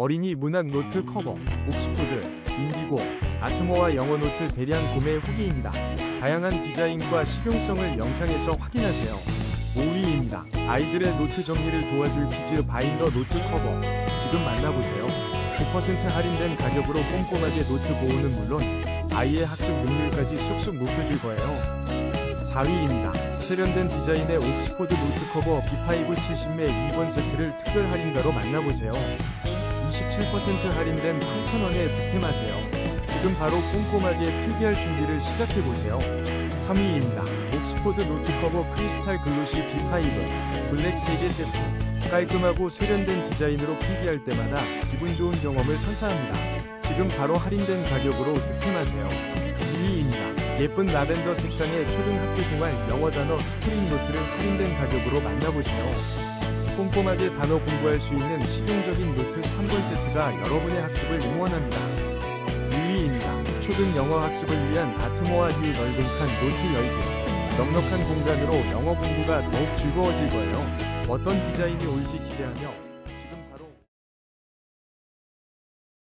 어린이 문학 노트 커버, 옥스포드, 인디고, 아트모아 영어 노트 대량 구매 후기입니다. 다양한 디자인과 실용성을 영상에서 확인하세요. 5위입니다. 아이들의 노트 정리를 도와줄 키즈 바인더 노트 커버. 지금 만나보세요. 9% 할인된 가격으로 꼼꼼하게 노트 보호는 물론 아이의 학습 능률까지 쑥쑥 높여줄 거예요. 4위입니다. 세련된 디자인의 옥스포드 노트 커버 B5 70매 2번 세트를 특별 할인가로 만나보세요. 27% 할인된 8,000원에 득템하세요. 지금 바로 꼼꼼하게 필기할 준비를 시작해보세요. 3위입니다. 옥스포드 노트 커버 크리스탈 글로시 B5 블랙 3개 세트. 깔끔하고 세련된 디자인으로 필기할 때마다 기분 좋은 경험을 선사합니다. 지금 바로 할인된 가격으로 득템하세요. 2위입니다. 예쁜 라벤더 색상의 초등학교 생활 영어 단어 스프링 노트를 할인된 가격으로 만나보세요. 꼼꼼하게 단어 공부할 수 있는 실용적인 노트 3권 세트가 여러분의 학습을 응원합니다. 2위입니다. 초등 영어 학습을 위한 아트모아 유 넓은 칸 노트 10개. 넉넉한 공간으로 영어 공부가 더욱 즐거워질 거예요. 어떤 디자인이 올지 기대하며